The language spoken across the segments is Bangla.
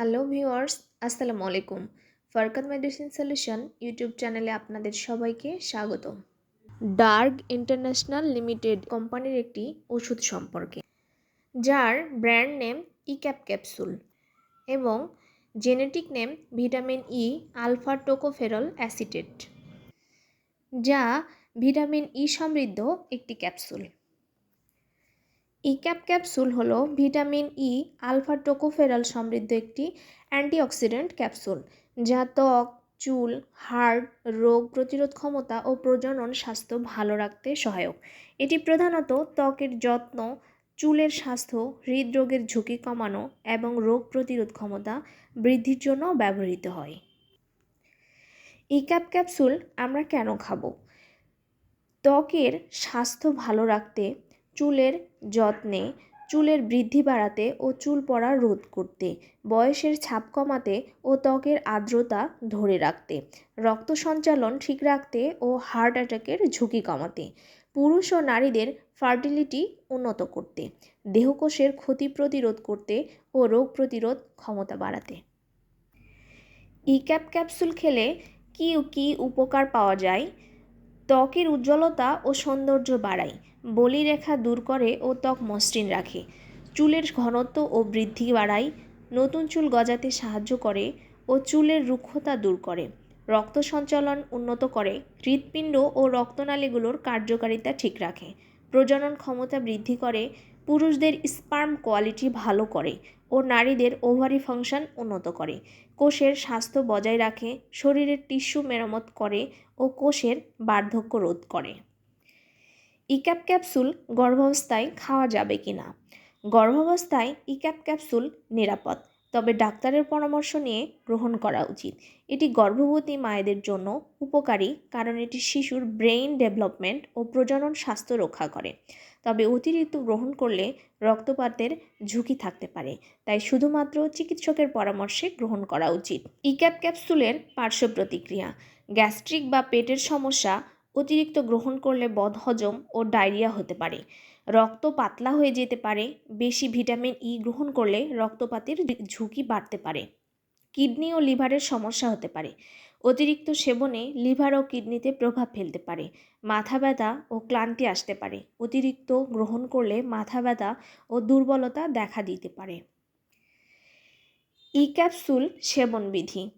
হ্যালো ভিউয়ার্স, আসসালামু আলাইকুম। ফারকাত মেডিসিন সলিউশন ইউটিউব চ্যানেলে আপনাদের সবাইকে স্বাগত ডার্ক ইন্টারন্যাশনাল লিমিটেড কোম্পানির একটি ওষুধ সম্পর্কে, যার ব্র্যান্ড নেম ইক্যাপ ক্যাপসুল এবং genetic name vitamin E alpha tocopherol acetate, যা ভিটামিন ই সমৃদ্ধ একটি ক্যাপসুল। ইক্যাপ ক্যাপসুল হলো ভিটামিন ই আলফা টোকোফেরাল সমৃদ্ধ একটি অ্যান্টিঅক্সিডেন্ট ক্যাপসুল, যা ত্বক, চুল, হাড়, রোগ প্রতিরোধ ক্ষমতা ও প্রজনন স্বাস্থ্য ভালো রাখতে সহায়ক। এটি প্রধানত ত্বকের যত্ন, চুলের স্বাস্থ্য, হৃদরোগের ঝুঁকি কমানো এবং রোগ প্রতিরোধ ক্ষমতা বৃদ্ধির জন্য ব্যবহৃত হয়। ইক্যাপ ক্যাপসুল আমরা কেন খাব? ত্বকের স্বাস্থ্য ভালো রাখতে চুলের যত্নে, চুলের বৃদ্ধি বাড়াতে ও চুল পড়া রোধ করতে, বয়সের ছাপ কমাতে ও ত্বকের আর্দ্রতা ধরে রাখতে, রক্ত সঞ্চালন ঠিক রাখতে ও হার্ট অ্যাটাকের ঝুঁকি কমাতে, পুরুষ ও নারীদের ফার্টিলিটি উন্নত করতে, দেহকোষের ক্ষতি প্রতিরোধ করতে ও রোগ প্রতিরোধ ক্ষমতা বাড়াতে। ইক্যাপ ক্যাপসুল খেলে কী কী উপকার পাওয়া যায়? ত্বকের উজ্জ্বলতা ও সৌন্দর্য বাড়ায়। বলিরেখা দূর করে ও ত্বক মসৃণ রাখে। চুলের ঘনত্ব ও বৃদ্ধি বাড়ায়। নতুন চুল গজাতে সাহায্য করে ও চুলের রুক্ষতা দূর করে। রক্ত সঞ্চালন উন্নত করে। হৃৎপিণ্ড ও রক্তনালীগুলোর কার্যকারিতা ঠিক রাখে। প্রজনন ক্ষমতা বৃদ্ধি করে, পুরুষদের স্পার্ম কোয়ালিটি ভালো করে ও নারীদের ওভারি ফাংশন উন্নত করে। কোষের স্বাস্থ্য বজায় রাখে, শরীরের টিস্যু মেরামত করে ও কোষের বার্ধক্য রোধ করে। ইক্যাপ ক্যাপসুল গর্ভাবস্থায় খাওয়া যাবে কি না গর্ভাবস্থায় ইক্যাপ ক্যাপসুল নিরাপদ। তবে ডাক্তারের পরামর্শ নিয়ে গ্রহণ করা উচিত। এটি গর্ভবতী মায়েদের জন্য উপকারী কারণ এটি শিশুর ব্রেইন ডেভেলপমেন্ট ও প্রজনন স্বাস্থ্য রক্ষা করে। তবে অতিরিক্ত গ্রহণ করলে রক্তপাতের ঝুঁকি থাকতে পারে, তাই শুধুমাত্র চিকিৎসকের পরামর্শে গ্রহণ করা উচিত। ইক্যাপ ক্যাপসুলের পার্শ্ব প্রতিক্রিয়া, গ্যাস্ট্রিক বা পেটের সমস্যা অতিরিক্ত গ্রহণ করলে বদহজম ও ডায়রিয়া হতে পারে। রক্ত পাতলা হয়ে যেতে পারে। বেশি ভিটামিন ই গ্রহণ করলে রক্তপাতের ঝুঁকি বাড়তে পারে। কিডনি ও লিভারের সমস্যা হতে পারে। অতিরিক্ত সেবনে লিভার ও কিডনিতে প্রভাব ফেলতে পারে। মাথা ব্যথা ও ক্লান্তি আসতে পারে। অতিরিক্ত গ্রহণ করলে মাথা ব্যথা ও দুর্বলতা দেখা দিতে পারে। ই ক্যাপসুল সেবন বিধি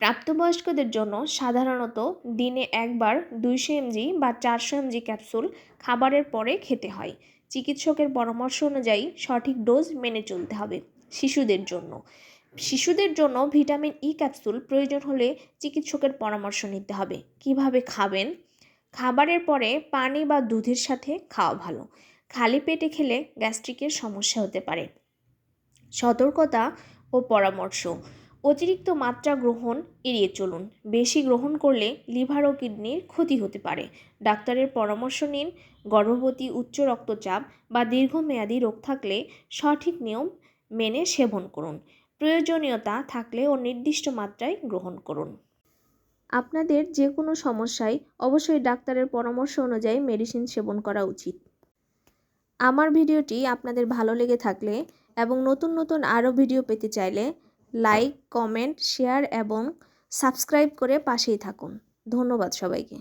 প্রাপ্তবয়স্কদের জন্য সাধারণত দিনে একবার দুইশো এমজি বা চারশো এমজি ক্যাপসুল খাবারের পরে খেতে হয়। চিকিৎসকের পরামর্শ অনুযায়ী সঠিক ডোজ মেনে চলতে হবে শিশুদের জন্য। শিশুদের জন্য ভিটামিন ই ক্যাপসুল প্রয়োজন হলে চিকিৎসকের পরামর্শ নিতে হবে। কীভাবে খাবেন? খাবারের পরে পানি বা দুধের সাথে খাওয়া ভালো। খালি পেটে খেলে গ্যাস্ট্রিকের সমস্যা হতে পারে। সতর্কতা ও পরামর্শ। অতিরিক্ত মাত্রা গ্রহণ এড়িয়ে চলুন। বেশি গ্রহণ করলে লিভার ও কিডনির ক্ষতি হতে পারে। ডাক্তারের পরামর্শ নিন, গর্ভবতী উচ্চ রক্তচাপ বা দীর্ঘমেয়াদী রোগ থাকলে সঠিক নিয়ম মেনে সেবন করুন। প্রয়োজনীয়তা থাকলে ও নির্দিষ্ট মাত্রায় গ্রহণ করুন। আপনাদের যে কোনো সমস্যায় অবশ্যই ডাক্তারের পরামর্শ অনুযায়ী মেডিসিন সেবন করা উচিত। আমার ভিডিওটি আপনাদের ভালো লেগে থাকলে এবং নতুন নতুন আরও ভিডিও পেতে চাইলে লাইক কমেন্ট শেয়ার এবং সাবস্ক্রাইব করে পাশেই থাকুন। ধন্যবাদ সবাইকে।